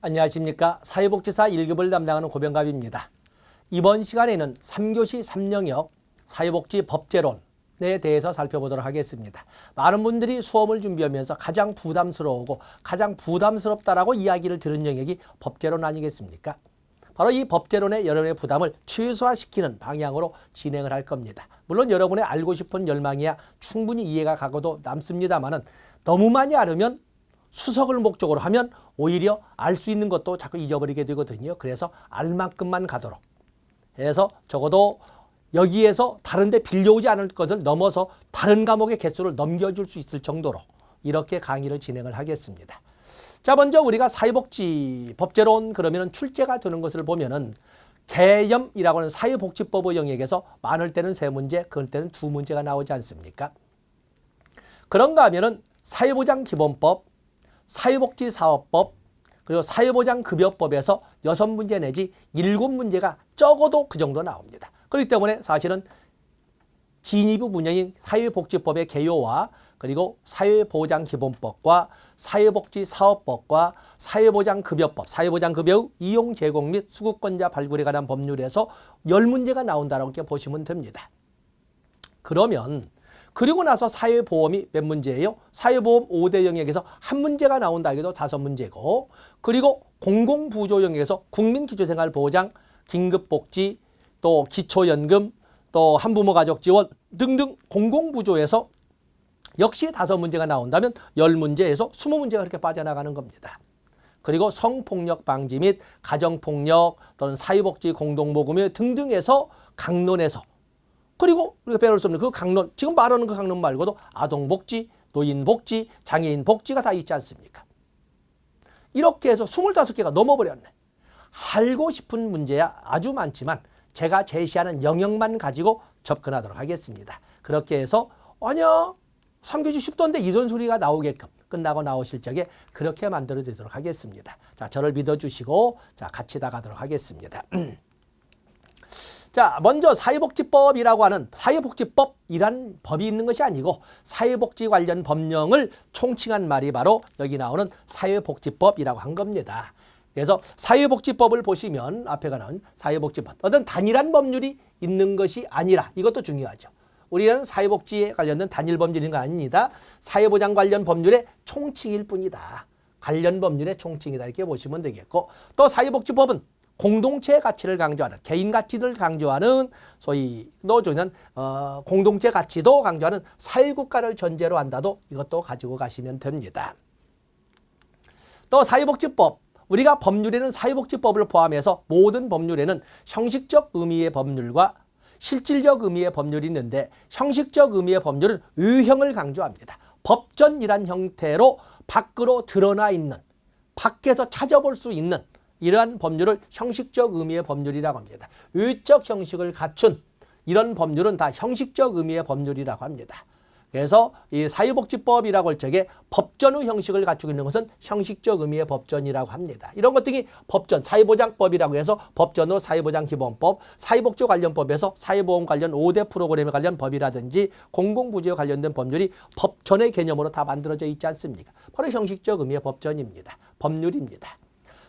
안녕하십니까. 사회복지사 1급을 담당하는 고병갑입니다. 이번 시간에는 3교시 3영역 사회복지 법제론에 대해서 살펴보도록 하겠습니다. 많은 분들이 수험을 준비하면서 가장 부담스러우고 가장 부담스럽다라고 이야기를 들은 영역이 법제론 아니겠습니까? 바로 이 법제론의 여러분의 부담을 최소화시키는 방향으로 진행을 할 겁니다. 물론 여러분의 알고 싶은 열망이야 충분히 이해가 가고도 남습니다만은 너무 많이 알으면 수석을 목적으로 하면 오히려 알 수 있는 것도 자꾸 잊어버리게 되거든요. 그래서 알 만큼만 가도록 해서 적어도 여기에서 다른 데 빌려오지 않을 것을 넘어서 다른 과목의 개수를 넘겨줄 수 있을 정도로 이렇게 강의를 진행을 하겠습니다. 자, 먼저 우리가 사회복지 법제론 그러면 출제가 되는 것을 보면은 개념이라고 하는 사회복지법의 영역에서 많을 때는 세 문제, 그럴 때는 두 문제가 나오지 않습니까? 그런가 하면은 사회보장기본법, 사회복지사업법, 그리고 사회보장급여법에서 여섯 문제 내지 일곱 문제가 적어도 그 정도 나옵니다. 그렇기 때문에 사실은 진입부 분야인 사회복지법의 개요와 그리고 사회보장기본법과 사회복지사업법과 사회보장급여법, 사회보장급여의 이용 제공 및 수급권자 발굴에 관한 법률에서 열 문제가 나온다라고 보시면 됩니다. 그러면 그리고 나서 사회보험이 몇 문제예요? 사회보험 5대 영역에서 한 문제가 나온다 해도 다섯 문제고 그리고 공공부조 영역에서 국민기초생활보장, 긴급복지, 또 기초연금, 또 한부모 가족 지원 등등 공공부조에서 역시 다섯 문제가 나온다면 열 문제에서 스무 문제가 그렇게 빠져나가는 겁니다. 그리고 성폭력 방지 및 가정폭력 또는 사회복지 공동모금회 등등에서 강론에서 그리고 우리가 빼놓을 수 없는 그 강론, 지금 말하는 그 강론 말고도 아동복지, 노인복지, 장애인복지가 다 있지 않습니까? 이렇게 해서 25개가 넘어버렸네. 알고 싶은 문제야 아주 많지만 제가 제시하는 영역만 가지고 접근하도록 하겠습니다. 그렇게 해서 아니야 3교시 쉽던데 이런 소리가 나오게끔 끝나고 나오실 적에 그렇게 만들어 드리도록 하겠습니다. 자, 저를 믿어주시고 자 같이 나가도록 하겠습니다. 자, 먼저 사회복지법이라고 하는 사회복지법이란 법이 있는 것이 아니고 사회복지 관련 법령을 총칭한 말이 바로 여기 나오는 사회복지법이라고 한 겁니다. 그래서 사회복지법을 보시면 앞에 가는 사회복지법 어떤 단일한 법률이 있는 것이 아니라 이것도 중요하죠. 우리는 사회복지에 관련된 단일 법률인 거 아닙니다. 사회보장 관련 법률의 총칭일 뿐이다. 관련 법률의 총칭이다 이렇게 보시면 되겠고 또 사회복지법은 공동체 가치를 강조하는 개인 가치를 강조하는 소위 노조는 어, 공동체 가치도 강조하는 사회국가를 전제로 한다도 이것도 가지고 가시면 됩니다. 또 사회복지법 우리가 법률에는 사회복지법을 포함해서 모든 법률에는 형식적 의미의 법률과 실질적 의미의 법률이 있는데 형식적 의미의 법률은 유형을 강조합니다. 법전이란 형태로 밖으로 드러나 있는 밖에서 찾아볼 수 있는 이러한 법률을 형식적 의미의 법률이라고 합니다. 의적 형식을 갖춘 이런 법률은 다 형식적 의미의 법률이라고 합니다. 그래서 이 사회복지법이라고 할 적에 법전의 형식을 갖추고 있는 것은 형식적 의미의 법전이라고 합니다. 이런 것들이 법전, 사회보장법이라고 해서 법전의 사회보장기본법, 사회복지 관련법에서 사회보험 관련 5대 프로그램에 관련 법이라든지 공공부지에 관련된 법률이 법전의 개념으로 다 만들어져 있지 않습니까? 바로 형식적 의미의 법전입니다. 법률입니다.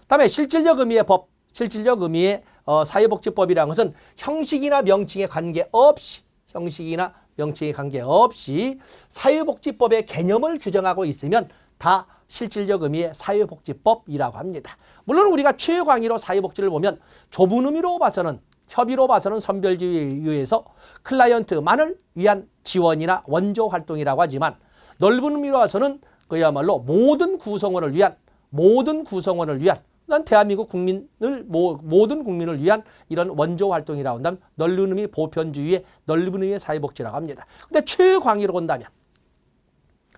다음에 실질적 의미의 법, 실질적 의미의 어, 사회복지법이라는 것은 형식이나 명칭에 관계없이 형식이나 명칭에 관계없이 사회복지법의 개념을 규정하고 있으면 다 실질적 의미의 사회복지법이라고 합니다. 물론 우리가 최광의로 사회복지를 보면 좁은 의미로 봐서는 협의로 봐서는 선별지에 의해서 클라이언트만을 위한 지원이나 원조 활동이라고 하지만 넓은 의미로 봐서는 그야말로 모든 구성원을 위한 모든 구성원을 위한 난 대한민국 국민을 모든 국민을 위한 이런 원조 활동이라고 한다면 넓은 의미 보편주의의 넓은 의미의 사회복지라고 합니다. 근데 최광의로 본다면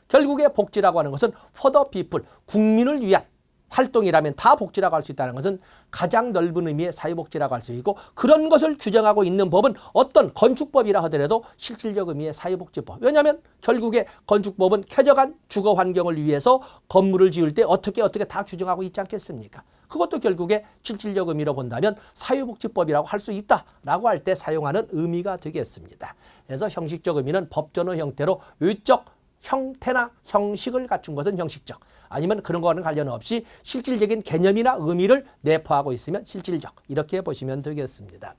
결국에 복지라고 하는 것은 for the people, 국민을 위한 활동이라면 다 복지라고 할 수 있다는 것은 가장 넓은 의미의 사회복지라고 할 수 있고 그런 것을 규정하고 있는 법은 어떤 건축법이라 하더라도 실질적 의미의 사회복지법. 왜냐하면 결국에 건축법은 쾌적한 주거 환경을 위해서 건물을 지을 때 어떻게 어떻게 다 규정하고 있지 않겠습니까? 그것도 결국에 실질적 의미로 본다면 사회복지법이라고 할 수 있다라고 할 때 사용하는 의미가 되겠습니다. 그래서 형식적 의미는 법전의 형태로 외적 형태나 형식을 갖춘 것은 형식적 아니면 그런 거와는 관련 없이 실질적인 개념이나 의미를 내포하고 있으면 실질적 이렇게 보시면 되겠습니다.